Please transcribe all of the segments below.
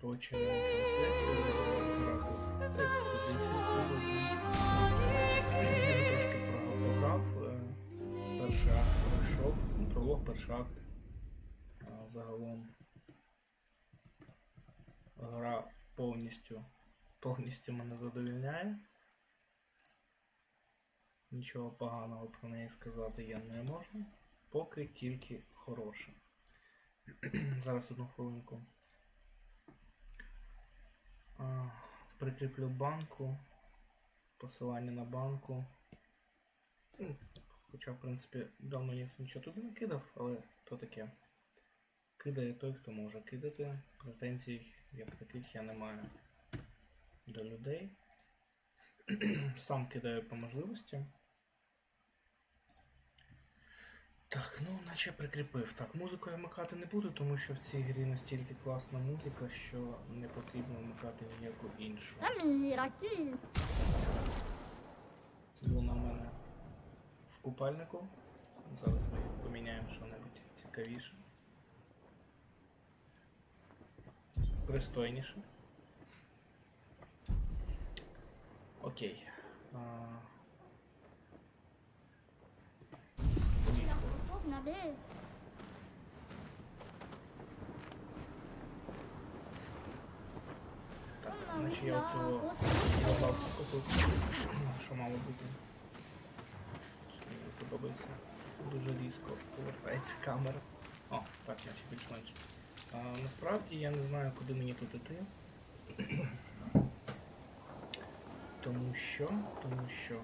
Починаємо трансляцію. Сьогодні. Я трошки про- е, Перший акт пройшов. Ну, пролог, акт. Загалом гра повністю, повністю мене задовільняє. Нічого поганого про неї сказати я не можу. Поки тільки хороше. Зараз одну хвилинку. Прикріплю банку. Посилання на банку. Ну, Хоча, в принципі, давно я нічого туди не кидав, але то таке. Кидає той, хто може кидати. Претензій як таких я не маю до людей. Сам кидаю по можливості. Так, ну наче прикріпив. Так, музику я вмикати не буду, тому що в цій грі настільки класна музика, що не потрібно вмикати ніяку іншу. Аміра, кій. Вона в мене в купальнику. Зараз ми поміняємо що-небудь цікавіше. Пристойніше. Окей. А... Я пішов на бей. Так, наче я оцього забався купив, що мало бути. Що мені подобається. Дуже різко повертається камера. О, так, наче більш-менш. Насправді я не знаю, куди мені тут іти. Тому що, тому що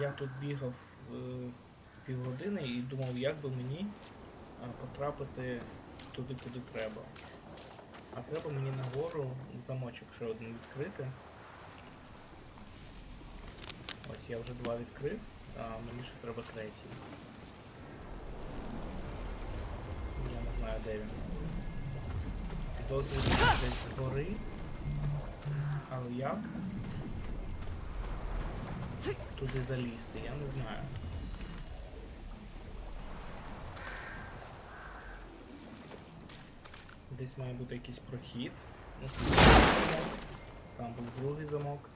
я тут бігав е, півгодини і думав, як би мені потрапити туди, куди треба. А треба мені нагору замочок ще один відкрити. Ось я вже два відкрив, а мені ще треба третій. Я не знаю де він. Дозвіл десь згори. Але як? Туди залізти, я не знаю. Десь має бути якийсь прохід. Ну. Там був другий замок.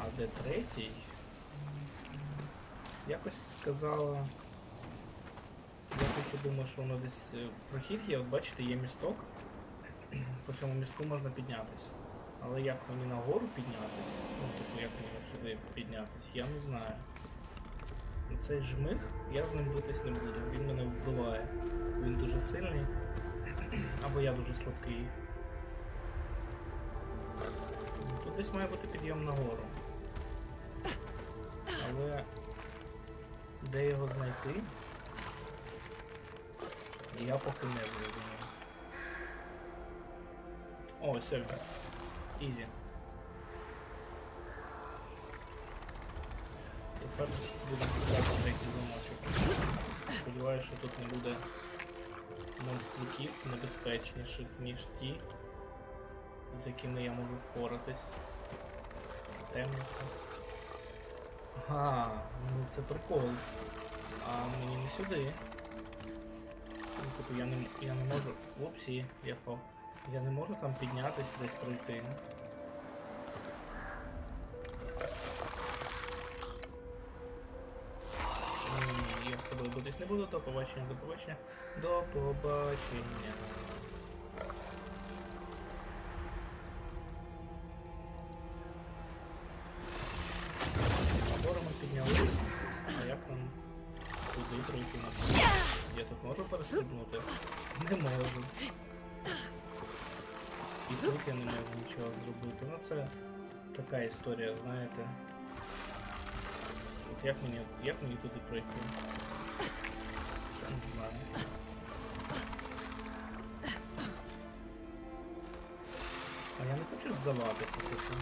А де третій? Якось сказала. Якось я думаю, що воно десь е, прохід є. От бачите, є місток. По цьому містку можна піднятися. Але як мені нагору піднятись? Ну, типу, як мені сюди піднятись, я не знаю. Цей жмих, я з ним битись не буду. Він мене вбиває. Він дуже сильний. Або я дуже слабкий. Тут десь має бути підйом нагору. Але де його знайти? Я поки не зрозумів. О, ось. Ізі. Тепер будемо шукати третій замочок. Сподіваюся, що тут не буде монстриків небезпечніших, ніж ті, з якими я можу впоратись. Темниця. Ага, ну це прикол. А мені не сюди. Ну, типу, я не, я не можу. Опсі, я впав. Я не можу там піднятись, десь пройти. Ні, я з тобою битись не буду, до побачення, до побачення. До побачення. Набором ми піднялись. А як нам туди пройти на Я тут можу перестрибнути? Не можу. І тут я не можу нічого зробити. Ну це така історія, знаєте. От як мені, як мені туди пройти? А я не хочу здаватися типу.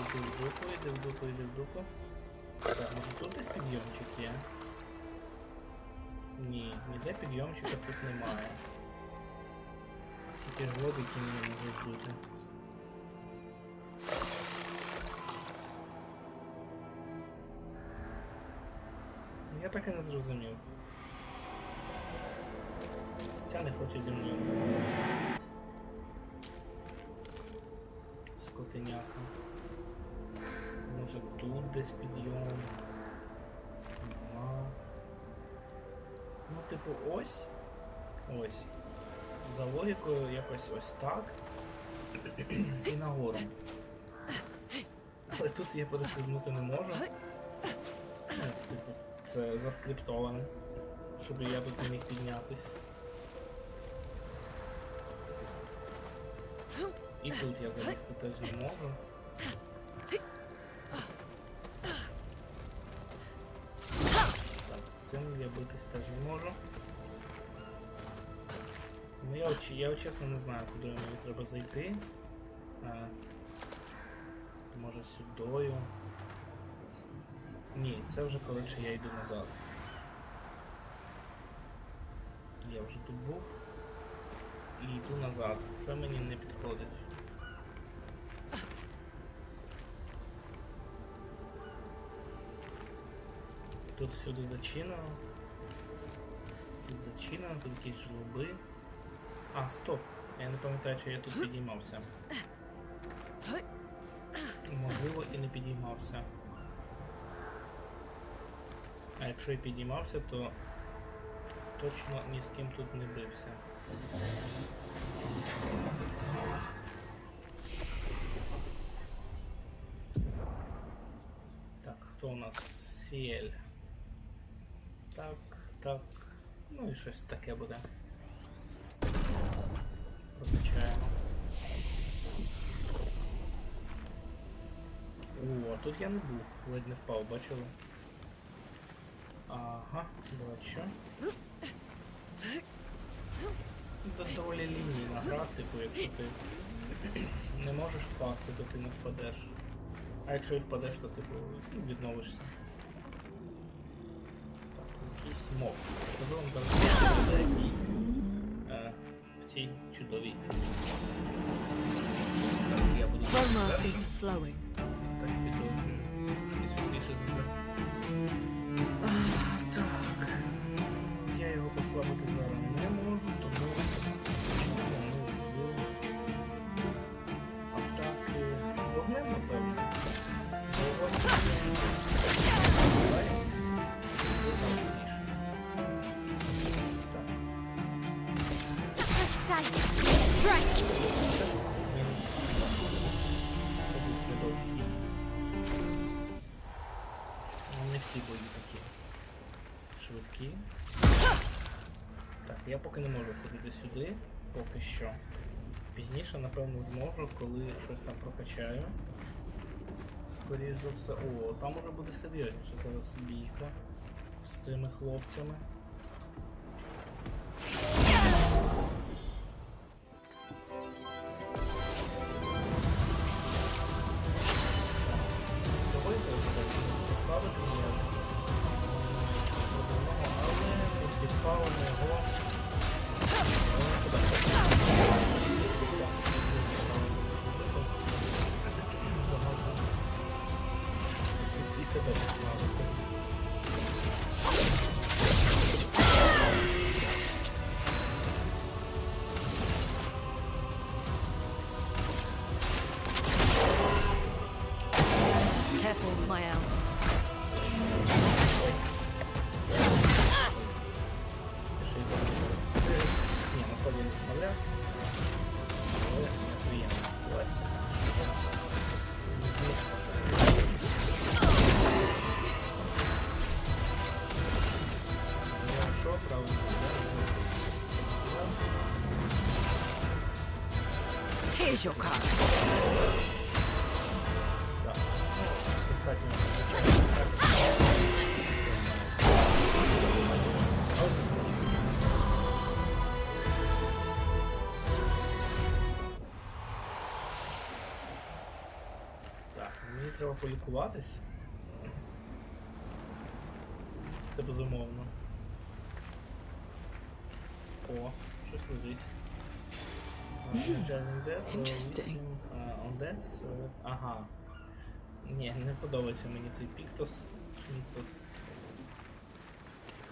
Іди в дупу, іди в дупу, іди в дупу. Так, може тут десь підйомчик є? Ні, ніде підйомчика тут немає. Тільки жлобики не можуть бути. Я так і не зрозумів. Ця не хоче зі мною. Скотиняка. Може тут десь підйом. Нема. Ну, типу, ось. Ось. За логікою якось ось так. І нагору. Але тут я перестрибнути не можу. Це заскриптовано. Щоб я тут не міг піднятись. І тут я залізти теж не можу. Так, з цим я битись теж не можу. Ну я, я чесно не знаю, куди мені треба зайти. А, може сюдою. Ні, це вже коротше я йду назад. Я вже тут був. І йду назад. Це мені не підходить. Тут всюди зачинено. Тут зачинено, тут якісь жлоби. А, стоп! Я не пам'ятаю, чи я тут підіймався. Можливо, і не підіймався. А якщо і підіймався, то точно ні з ким тут не бився. Так, хто у нас? Сіель. Так, так. Ну і щось таке буде. Прокачаємо. О, тут я не був, ледь не впав, бачили? Ага, бачу. Це доволі лінійна гра, типу, якщо ти не можеш впасти, то ти не впадеш. А якщо і впадеш, то типу ну, відновишся. Так, якийсь моб. Покажу вам зараз е, в цій чудовій. Так, я буду я поки не можу ходити сюди, поки що. Пізніше, напевно, зможу, коли щось там прокачаю. Скоріше за все. О, там уже буде серйозніше зараз бійка з цими хлопцями. І себе Я що, правильно? Here's your card. Так. Достатньо. Так, мені треба полікуватись. Це безумовно. О, щось лежить. Energizing Death, е, Interesting. е, Ага. Ні, не подобається мені цей Піктос. Шмітос.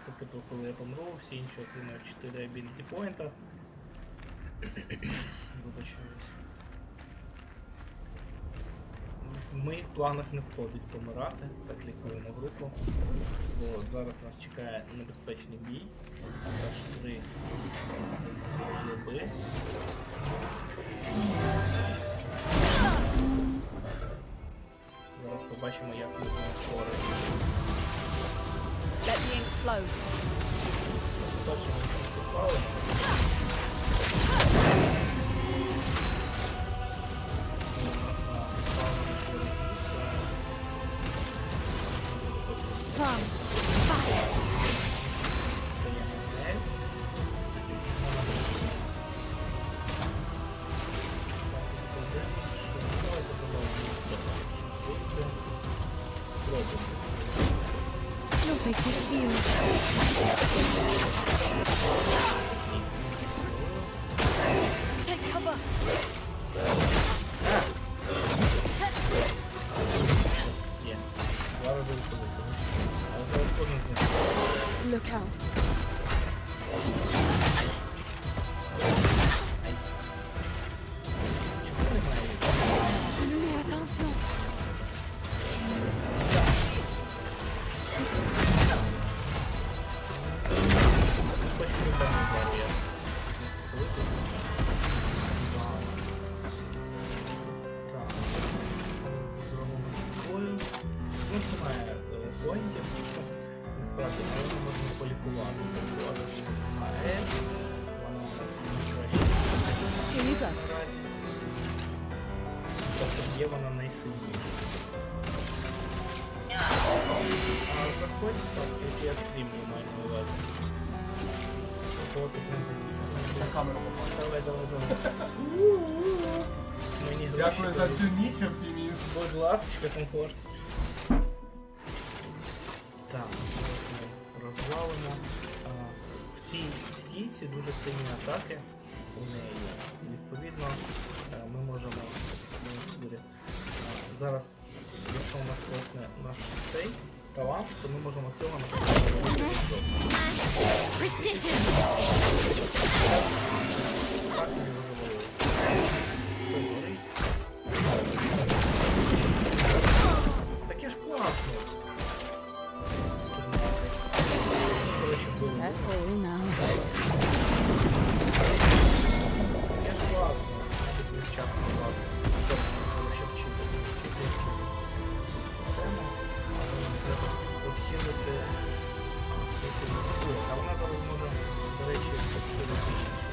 Це типу, коли я помру, всі інші отримають 4 ability поінта. Вибачаюсь. В моїх планах не входить помирати, так лікуємо групу. Бо от зараз нас чекає небезпечний бій. Аж три жлоби. Зараз побачимо, як ми. Let the ink flow. Перше ми виступали. count. go. Наразі. Тобто є вона найсильніша. А заходь, так, як я стрімлю маю на увазі. Кого тут не закінчено? На камеру попав. Давай, давай, давай. Мені гроші Дякую за дають. цю ніч, оптиміст. Будь ласка, комфорт. А, В цій стійці дуже сильні атаки у неї. є. Відповідно, е, ми можемо а, зараз, якщо у нас просне наш цей талант, то ми можемо цього наприклад. Так спеціалізацію. А вона зараз може, до речі, обхилити інше.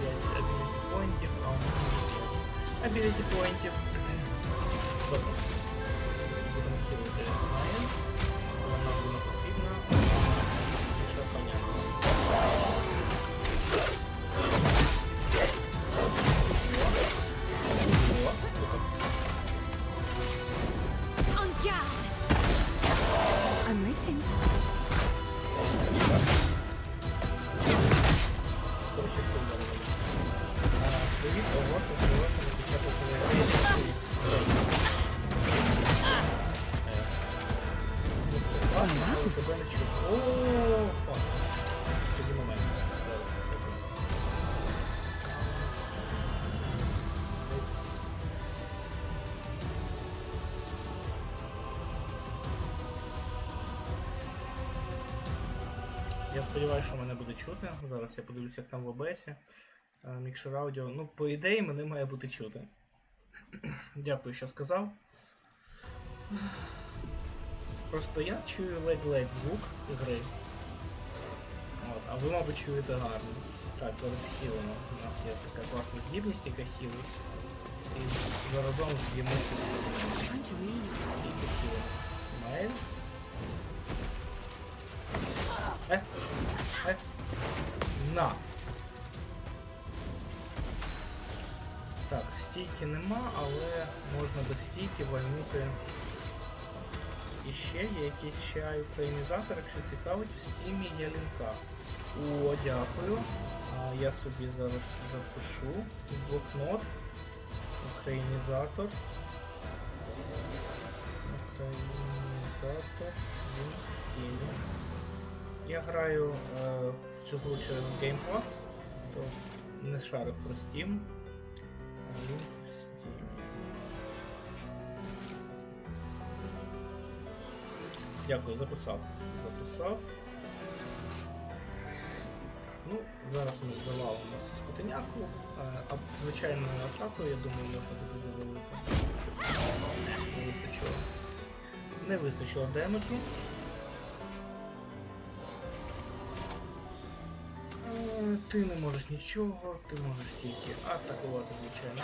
5 ability поінтів, а у мене 5 ability поінтів. Добре. Будемо хілити Майен. Коротше, Я сподіваюся, що мене буде чути. Зараз я подивлюся, як там в ОБС. Мікшер аудіо. Ну, по ідеї, мене має бути чути. Дякую, що сказав. Просто я чую ледь-ледь звук гри. От, а ви, мабуть, чуєте гарно. Так, зараз хілимо. У нас є така класна здібність, яка хілить. І заразом з'їмо цю. І. Е, е. Так, стійки нема, але можна до стійки вальнути. І ще є якийсь ще українізатор, якщо цікавить, в стімі є лінка. О, дякую. А, я собі зараз запишу блокнот. Українізатор. Українізатор. Він в стілі. Я граю е, в цю гру через Game Pass, то не шарив про Steam. Steam. Дякую, записав. Записав. Ну, зараз ми завалимо цю скотиняку, е, а звичайною атакою, я думаю, можна буде завалити. Не вистачило. Не вистачило демеджу. Ти не можеш нічого, ти можеш тільки атакувати звичайно.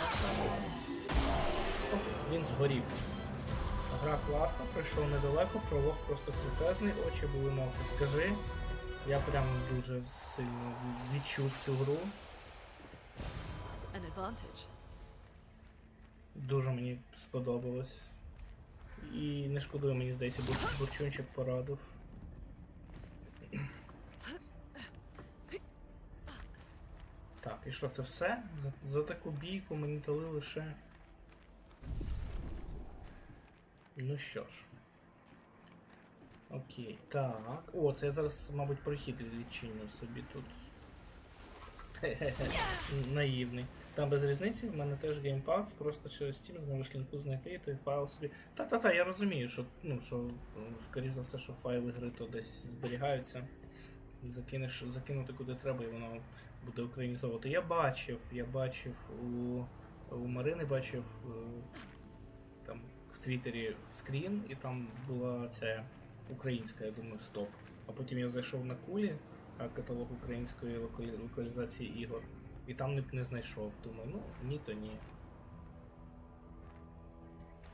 Оп, Він згорів. Гра класна, пройшов недалеко, пролог просто крутезний, очі були мокрі. Скажи, я прям дуже сильно відчув цю гру. Дуже мені сподобалось. І не шкодую, мені здається, Бур- Бурчунчик порадив. Так, і що це все? За, за таку бійку мені дали лише. Ну що ж. Окей, так. О, це я зараз, мабуть, прохід відчиню собі тут. Хе-хе-хе. Наївний. Там без різниці, в мене теж Pass, просто через Steam зможеш лінку знайти і той файл собі. Та-та-та, я розумію, що, ну, що, скоріш за все, що файли гри то десь зберігаються. Закинеш, закинути куди треба, і воно буде українізовувати. Я бачив, я бачив у, у Марини бачив е, там в Твіттері скрін, і там була ця українська, я думаю, стоп. А потім я зайшов на кулі, каталог української локалі- локалізації ігор. І там не, не знайшов. Думаю, ну ні, то ні.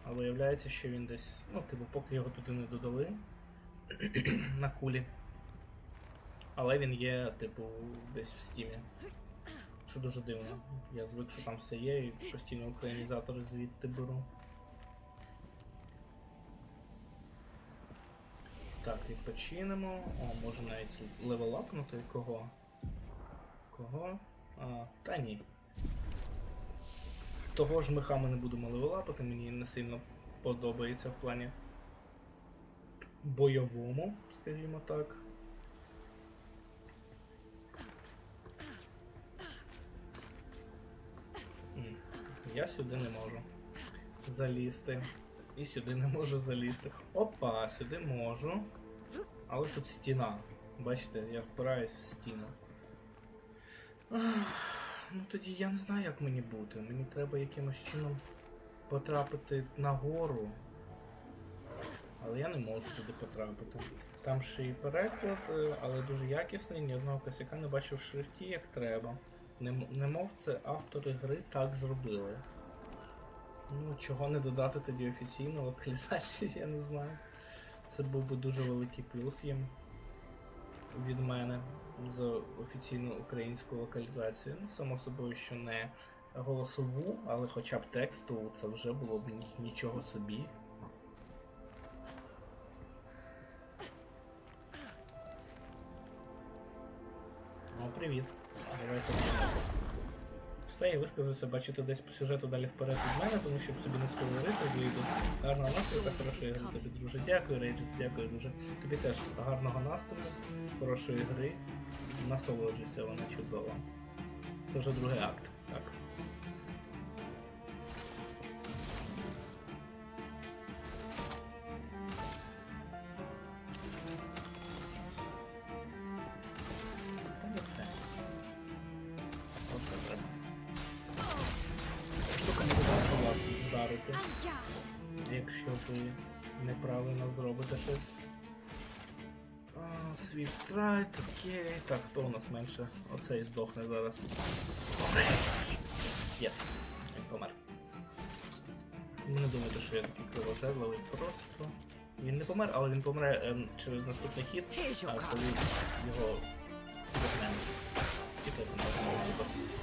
А виявляється, що він десь, ну, типу, поки його туди не додали на кулі. Але він є, типу, десь в стімі. Що дуже дивно. Я звик, що там все є, і постійно українізатори звідти беру. Так, відпочинемо. О, можна навіть левелапнути кого? Кого? А, та ні. Того ж меха ми не будемо левелапити, мені не сильно подобається в плані бойовому, скажімо так. Я сюди не можу залізти. І сюди не можу залізти. Опа, сюди можу. Але тут стіна. Бачите, я впираюсь в стіну. Ну тоді я не знаю, як мені бути. Мені треба якимось чином потрапити нагору. Але я не можу туди потрапити. Там ще і переклад, е, але дуже якісний, ні одного косяка не бачив в шрифті, як треба. Нем- Немов це автори гри так зробили. Ну, чого не додати тоді офіційну локалізацію, я не знаю. Це був би дуже великий плюс їм від мене за офіційну українську локалізацію. Ну, само собою, що не голосову, але хоча б тексту, це вже було б нічого собі. Ну, привіт. Давайте. Все, я висказався, бачите десь по сюжету далі вперед від мене, тому щоб собі не спойлерити, вийду. Гарного настрою та хорошої гри тобі, друже. Дякую, Рейджес, дякую дуже. Тобі теж гарного настрою, хорошої гри. Насолоджуйся, вона чудова. Це вже другий акт, робити. Якщо ви неправильно зробите щось. Світ страйт, окей. Так, хто у нас менше? Оцей здохне зараз. Єс, yes. він помер. Не думайте, що я такий кривожерливий просто. Він не помер, але він помре ем, через наступний хід, а коли його допнемо. Тільки там можна